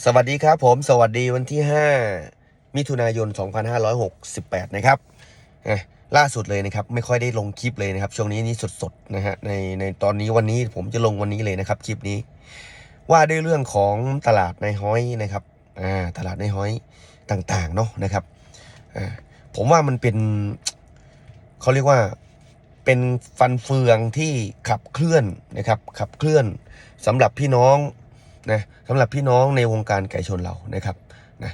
สวัสดีครับผมสวัสดีวันที่ 5 มิถุนายน 2568 นะครับอะล่าสุดเลยนะครับ ไม่ค่อยได้ลงคลิปเลยนะครับ ช่วงนี้นี่สดๆนะฮะในในตอนนี้วันนี้ผมจะลงวันนี้เลยนะครับ คลิปนี้ ว่าด้วยเรื่องของตลาดในห้อยนะครับอ่าตลาดในห้อยต่างๆเนาะนะครับอ่าผมว่ามันเป็นเขาเรียกว่าเป็นฟันเฟืองที่ขับเคลื่อนนะครับ ขับเคลื่อนสำหรับพี่น้อง นะสำหรับพี่น้องในวงการไก่ชนเรานะครับนะ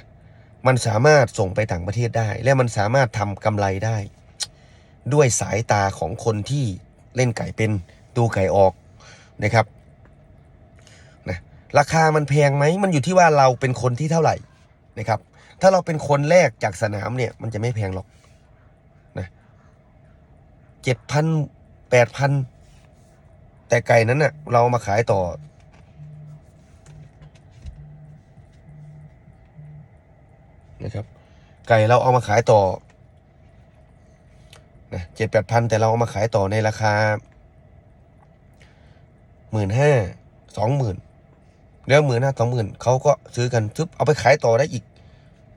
มันสามารถส่งไปต่างประเทศได้ และมันสามารถทำกำไรได้ ด้วยสายตาของคนที่เล่นไก่เป็นดูไก่ออกนะครับนะราคามันแพงไหมมันอยู่ที่ว่าเราเป็นคนที่เท่าไหร่นะครับ ถ้าเราเป็นคนแรกจากสนามเนี่ยมันจะไม่แพงหรอกนะเจ็ดพันแปดพันแต่ไก่นั้นน่ะเรามาขายต่อ นะครับ ไก่เราเอามาขายต่อนะเจ็ดแปดพันแต่เราเอามาขายต่อในราคาหมื่นห้าสองหมื่นแล้วหมื่นห้าสองหมื่นเขาก็ซื้อกันซึบเอาไปขายต่อได้อีก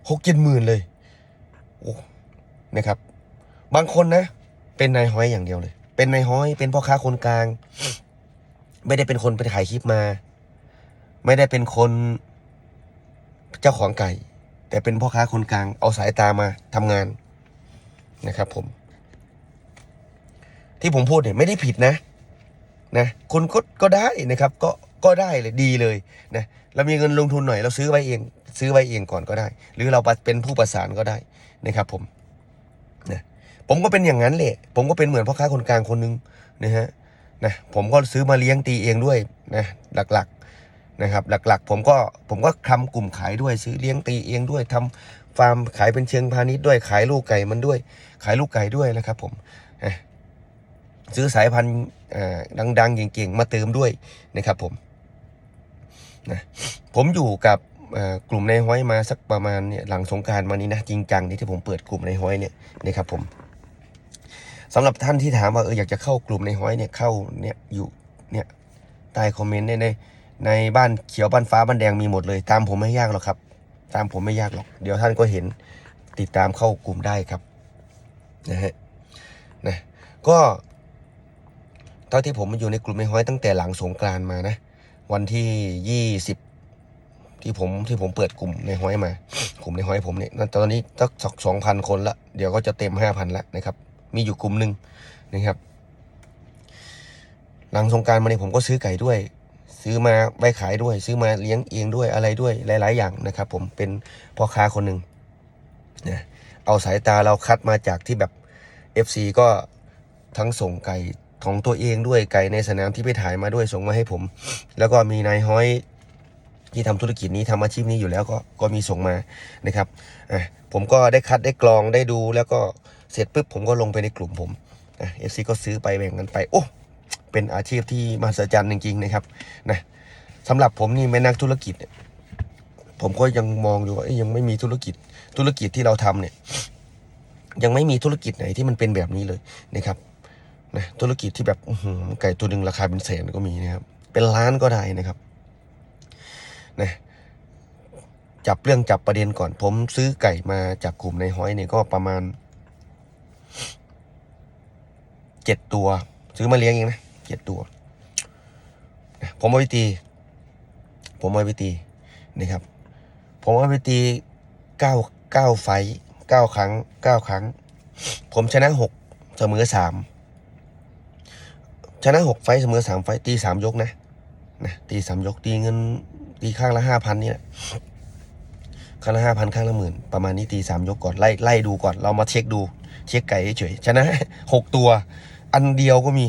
หกเจ็ดหมื่นเลยโอ้นะครับ บางคนนะ เป็นนายห้อยอย่างเดียวเลย เป็นนายห้อยเป็นพ่อค้าคนกลาง ไม่ได้เป็นคนไปถ่ายคลิปมา ไม่ได้เป็นคนเจ้าของไก่ แต่เป็นพ่อค้าคนกลางเอาสายตามาทำงานนะครับ ผม ที่ผมพูดเนี่ยไม่ได้ผิดนะนะคุณก็ก็ได้นะครับ ก็ก็ได้เลยดีเลยนะเรามีเงินลงทุนหน่อยเราซื้อไว้เอง ซื้อไว้เองก่อนก็ได้ หรือเราเป็นผู้ประสานก็ได้นะครับ ผมนะผมก็เป็นอย่างนั้นแหละผมก็เป็นเหมือนพ่อค้าคนกลางคนนึงนะฮะนะผมก็ซื้อมาเลี้ยงตีเองด้วยนะหลักๆ นะครับหลักๆ ผมก็ผมก็ทำกลุ่มขายด้วยซื้อเลี้ยงตีเองด้วยทำฟาร์มขายเป็นเชิงพาณิชย์ด้วยขายลูกไก่มันด้วย ขายลูกไก่ด้วยนะครับผมซื้อสายพันธุ์ดังๆเก่งๆมาเติมด้วยนะครับผมนะผมอยู่กับกลุ่มในห้อยมาสักประมาณเนี่ยหลังสงการมานี้นะจริงจังนี่ที่ผมเปิดกลุ่มในห้อยเนี่ยนะครับผมสำหรับท่านที่ถามว่าเอออยากจะเข้ากลุ่มในห้อยเนี่ยเข้าเนี่ยอยู่เนี่ยใต้คอมเมนต์เนี่ยใน ในบ้านเขียวบ้านฟ้าบ้านแดงมีหมดเลย ตามผมไม่ยากหรอกครับ ตามผมไม่ยากหรอก เดี๋ยวท่านก็เห็นติดตามเข้ากลุ่มได้ครับนะฮะนะก็เท่าที่ผมมาอยู่ในกลุ่มไม่ห้อยตั้งแต่หลังสงกรานมานะ วันที่ยี่สิบที่ผมที่ผมเปิดกลุ่มในห้อยมา กลุ่มในห้อยผมเนี่ยตอนนี้สักสองพันคนละเดี๋ยวก็จะเต็มห้าพันละนะครับ มีอยู่กลุ่มหนึ่งนะครับหลังสงกรารมาเนี่ยผมก็ซื้อไก่ด้วย ซื้อมาไว้ขายด้วย ซื้อมาเลี้ยงเองด้วยอะไรด้วยหลาย ๆ อย่างนะครับ ผมเป็นพ่อค้าคนหนึ่งนะเอาสายตาเราคัดมาจากที่แบบ FC ก็ทั้งส่งไก่ของตัวเองด้วยไก่ในสนามที่ไปถ่ายมาด้วยส่งมาให้ผม แล้วก็มีนายห้อยที่ทำธุรกิจนี้ทำอาชีพนี้อยู่แล้วก็ก็มีส่งมานะครับอะผมก็ได้คัดได้กรองได้ดูแล้วก็เสร็จปุ๊บผมก็ลงไปในกลุ่มผมอะ FC ก็ซื้อไปแบ่งกันไปโอ้ เป็นอาชีพที่มหัศจรรย์จริงๆนะครับนะสำหรับผมนี่เป็นนักธุรกิจเนี่ยผมก็ยังมองอยู่ว่ายังไม่มีธุรกิจธุรกิจที่เราทำเนี่ย ยังไม่มีธุรกิจไหนที่มันเป็นแบบนี้เลยนะครับนะธุรกิจที่แบบไก่ตัวหนึ่งราคาเป็นแสนก็มีนะครับ เป็นล้านก็ได้นะครับนะจับเรื่องจับประเด็นก่อน ผมซื้อไก่มาจากกลุ่มในห้อยเนี่ยก็ประมาณเจ็ดตัว ซื้อมาเลี้ยงเองนะ เจ็ดตัว ผมเอาไปตี ผมเอาไปตีนะครับ ผมเอาไปตีเก้าเก้าไฟเก้าครั้งเก้าครั้ง ผมชนะหกเสมอสามชนะหกไฟเสมอสามไฟตีสามยกนะนะตีสามยกตีเงินตีข้างละห้าพันนี่แหละข้างละห้าพันข้างละหมื่นประมาณนี้ตีสามยกก่อนไล่ไล่ดูก่อนเรามาเช็คดู เช็คไก่เฉยชนะหกตัว อันเดียวก็มี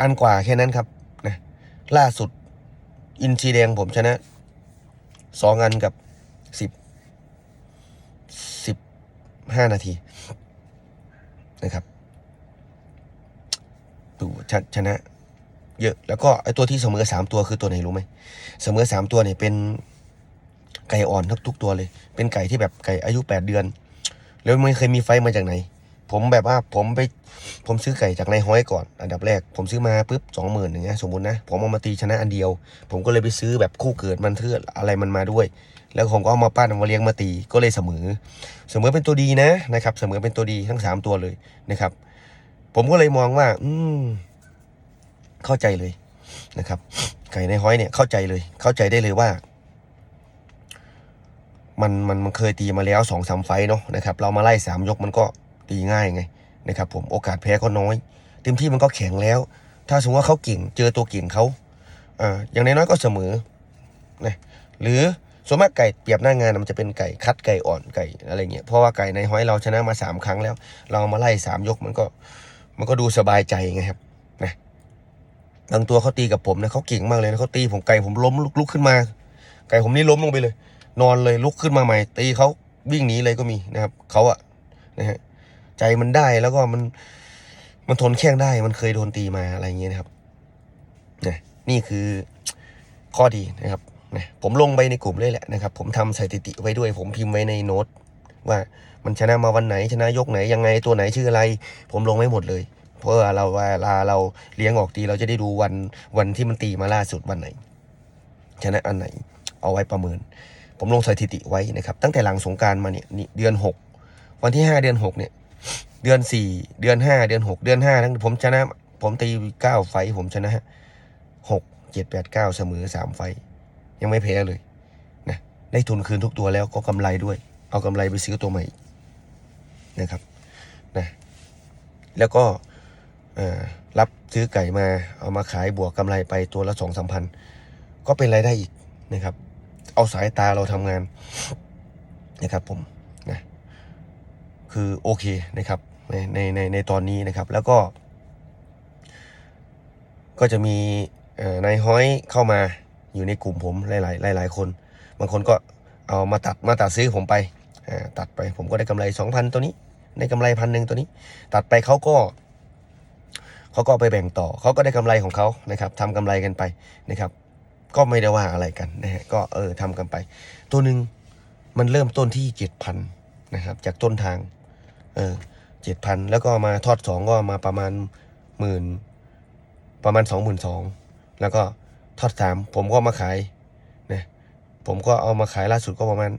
อันกว่าแค่นั้นครับนะล่าสุดอินซีแดงผมชนะสองอันกับสิบสิบห้านาทีนะครับดูชชนะ เยอะ แล้วก็ไอตัวที่เสมอสามตัวคือตัวไหนรู้ไหมเสมอสามตัวเนี่ยเป็นไก่อ่อนทุกทุกตัวเลย เป็นไก่ที่แบบไก่อายุแปดเดือน แล้วไม่เคยมีไฟมาจากไหน ผมแบบว่าผมไปผมซื้อไก่จากนายห้อยก่อน อันดับแรก ผมซื้อมาปุ๊บสองหมื่นอย่างเงี้ยสมมตินะ ผมเอามาตีชนะอันเดียว ผมก็เลยไปซื้อแบบคู่เกิดมันเทืออะไรมันมาด้วย แล้วผมก็เอามาปั้นมาเลี้ยงมาตีก็เลยเสมอ เสมอเป็นตัวดีนะนะครับ เสมอเป็นตัวดีทั้งสามตัวเลยนะครับ ผมก็เลยมองว่า อืม เข้าใจเลยนะครับ ไก่ในห้อยเนี่ยเข้าใจเลย เข้าใจได้เลยว่ามันมันมันเคยตีมาแล้วสองสามไฟเนาะนะครับ เรามาไล่สามยกมันก็ ตีง่ายไงนะครับผมโอกาสแพ้ก็น้อย เต็มที่มันก็แข็งแล้ว ถ้าสมมติว่าเขาเก่งเจอตัวเก่งเขาอ่าอย่างน้อยๆก็เสมอนะหรือส่วนมากไก่เปรียบหน้างานมันจะเป็นไก่คัดไก่อ่อนไก่อะไรเงี้ยเพราะว่าไก่ในห้อยเราชนะมาสามครั้งแล้ว เรามาไล่สามยกมันก็มันก็ดูสบายใจไงครับนะบางตัวเขาตีกับผมนะเขาเก่งมากเลยนะเขาตีผมไก่ผมล้มลุกลุกขึ้นมา ไก่ผมนี่ล้มลงไปเลย นอนเลยลุกขึ้นมาใหม่ ตีเขาวิ่งหนีเลยก็มีนะครับเขาอะนะฮะ ใจมันได้แล้วก็มัน มันทนแข้งได้ มันเคยโดนตีมาอะไรอย่างเงี้ยนะครับนะนี่คือข้อดีนะครับนะผมลงไปในกลุ่มเลยแหละนะครับ ผมทำสถิติไว้ด้วย ผมพิมพ์ไว้ในโน้ตว่ามันชนะมาวันไหนชนะยกไหนยังไงตัวไหนชื่ออะไร ผมลงไว้หมดเลย เพราะว่าเราเวลาเราเลี้ยงออกตีเราจะได้ดูวันวันที่มันตีมาล่าสุดวันไหน ชนะอันไหนเอาไว้ประเมิน ผมลงสถิติไว้นะครับ ตั้งแต่หลังสงการมาเนี่ยเดือนหกวันที่ห้าเดือนหกเนี่ย เดือนสี่เดือนห้าเดือนหกเดือนห้าทั้งผมชนะ ผมตีเก้าไฟผมชนะหกเจ็ดแปดเก้าเสมอสามไฟ ยังไม่แพ้เลยนะได้ทุนคืนทุกตัวแล้วก็กำไรด้วย เอากำไรไปซื้อตัวใหม่นะครับนะแล้วก็เอ่อรับซื้อไก่มาเอามาขายบวกกำไรไปตัวละสองสามพันก็เป็นรายได้อีกนะครับ เอาสายตาเราทำงานนะครับผม คือโอเคนะครับในในในในตอนนี้นะครับ แล้วก็ ก็จะมีนายห้อยเข้ามาอยู่ในกลุ่มผมหลาย ๆ หลาย ๆ คน บางคนก็เอามาตัดมาตัดซื้อผมไปตัดไปผมก็ได้กำไรสองพันตัวนี้ได้กำไรพันหนึ่งตัวนี้ ตัดไปเขาก็เขาก็ไปแบ่งต่อเขาก็ได้กำไรของเขานะครับทำกำไรกันไปนะครับ ก็ไม่ได้ว่าอะไรกันนะฮะก็เออทำกันไป ตัวหนึ่งมันเริ่มต้นที่เจ็ดพันนะครับ จากต้นทาง เออเจ็ดพันแล้วก็มาทอดสองก็มาประมาณหมื่นประมาณสองหมื่นสองแล้วก็ทอดสามผมก็มาขายนะผมก็เอามาขายล่าสุดก็ประมาณ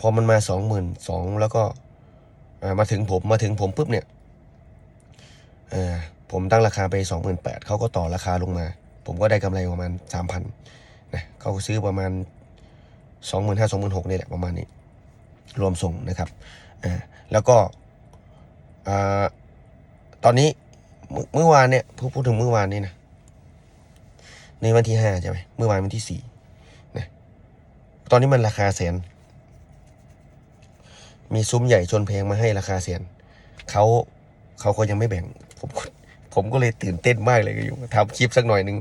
พอมันมาสองหมื่นสองแล้วก็มาถึงผมมาถึงผมปุ๊บเนี่ยผมตั้งราคาไปสองหมื่นแปดเขาก็ต่อราคาลงมา ผมก็ได้กำไรประมาณสามพันนะเขาก็ซื้อประมาณสองหมื่นห้าสองหมื่นหกนี่แหละประมาณนี้ รวมส่งนะครับอ่าแล้วก็อ่าตอนนี้เมื่อวานเนี่ยพูดพูดถึงเมื่อวานนี้นะในวันที่ห้าใช่ไหมเมื่อวานวันที่สี่นะตอนนี้มันราคาแสน มีซุ้มใหญ่ชนแพงมาให้ราคาแสนเขาเขาก็ยังไม่แบ่งผมผมก็เลยตื่นเต้นมากเลยอยู่ทำคลิปสักหน่อยหนึ่ง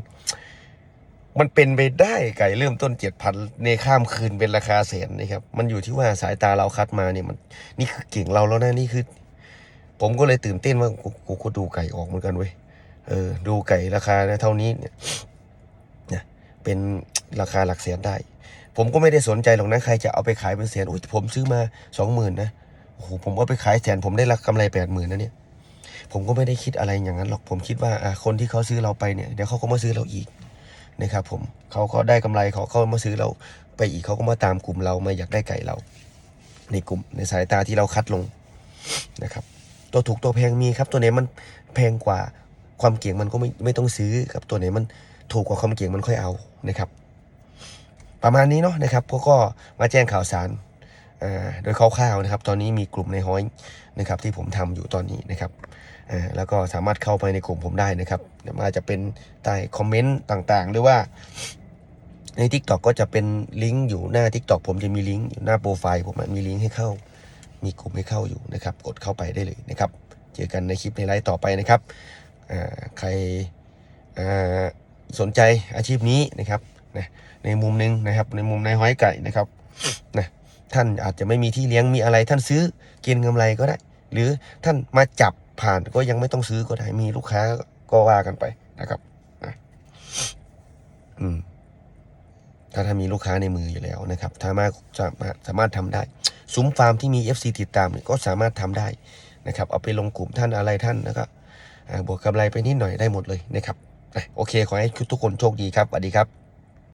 มันเป็นไปได้ไก่เริ่มต้นเจ็ดพันในข้ามคืนเป็นราคาแสนนะครับ มันอยู่ที่ว่าสายตาเราคัดมาเนี่ยมัน นี่คือเก่งเราแล้วนะนี่คือ ผมก็เลยตื่นเต้นว่ากูกูก็ดูไก่ออกเหมือนกันเว้ยเออ ดูไก่ราคาเท่านี้เนี่ยเนี่ยเป็นราคาหลักแสนได้ ผมก็ไม่ได้สนใจหรอกนะใครจะเอาไปขายเป็นแสนโอ้ยผมซื้อมาสองหมื่นนะโอ้โหผมเอาไปขายแสนผมได้รับกำไรแปดหมื่นนะเนี่ยผมก็ไม่ได้คิดอะไรอย่างนั้นหรอกผมคิดว่าอะคนที่เขาซื้อเราไปเนี่ยเดี๋ยวเขาก็มาซื้อเราอีก นะครับผมเขาก็ได้กำไรเขาเข้ามาซื้อเราไปอีกเขาก็มาตามกลุ่มเรามาอยากได้ไก่เรา ในกลุ่มในสายตาที่เราคัดลงนะครับ ตัวถูกตัวแพงมีครับตัวไหนมันแพงกว่าความเก่งมันก็ไม่ไม่ต้องซื้อครับตัวไหนมันถูกกว่าความเก่งมันค่อยเอานะครับ ประมาณนี้เนาะนะครับพวกก็มาแจ้งข่าวสารอ่าโดยคร่าวๆนะครับ ตอนนี้มีกลุ่มในห้อยนะครับที่ผมทำอยู่ตอนนี้นะครับ แล้วก็สามารถเข้าไปในกลุ่มผมได้นะครับเดี๋ยอาจจะเป็นใต้คอมเมนต์ต่างๆ หรือว่าใน t ิ k t o k ก็จะเป็นลิงก์อยู่หน้า t ิ k t o k ผมจะมีลิงก์อยู่หน้าโปรไฟล์ผมมีลิงก์ให้เข้า มีกลุ่มให้เข้าอยู่นะครับ กดเข้าไปได้เลยนะครับ เจอกันในคลิปในไลฟ์ต่อไปนะครับใครสนใจอาชีพนี้นะครับนะในมุมหนึงนะครับ ในมุมในายห้อยไก่นะครับนะท่านอาจจะไม่มีที่เลี้ยงมีอะไรท่านซื้อกินกำไรก็ได้ หรือท่านมาจับผ่านก็ยังไม่ต้องซื้อก็ได้มีลูกค้าก็ว่ากันไปนะครับอืมถ้าถ้ามีลูกค้าในมืออยู่แล้วนะครับสามารถสามารถสามารถทำได้ซุ้มฟาร์มที่มี FC ติดตามเนี่ยก็สามารถทำได้นะครับ เอาไปลงกลุ่มท่านอะไรท่านแล้วก็บวกกำไรไปนิดหน่อยได้หมดเลยนะครับโอเค ขอให้ทุกคนโชคดีครับสวัสดีครับ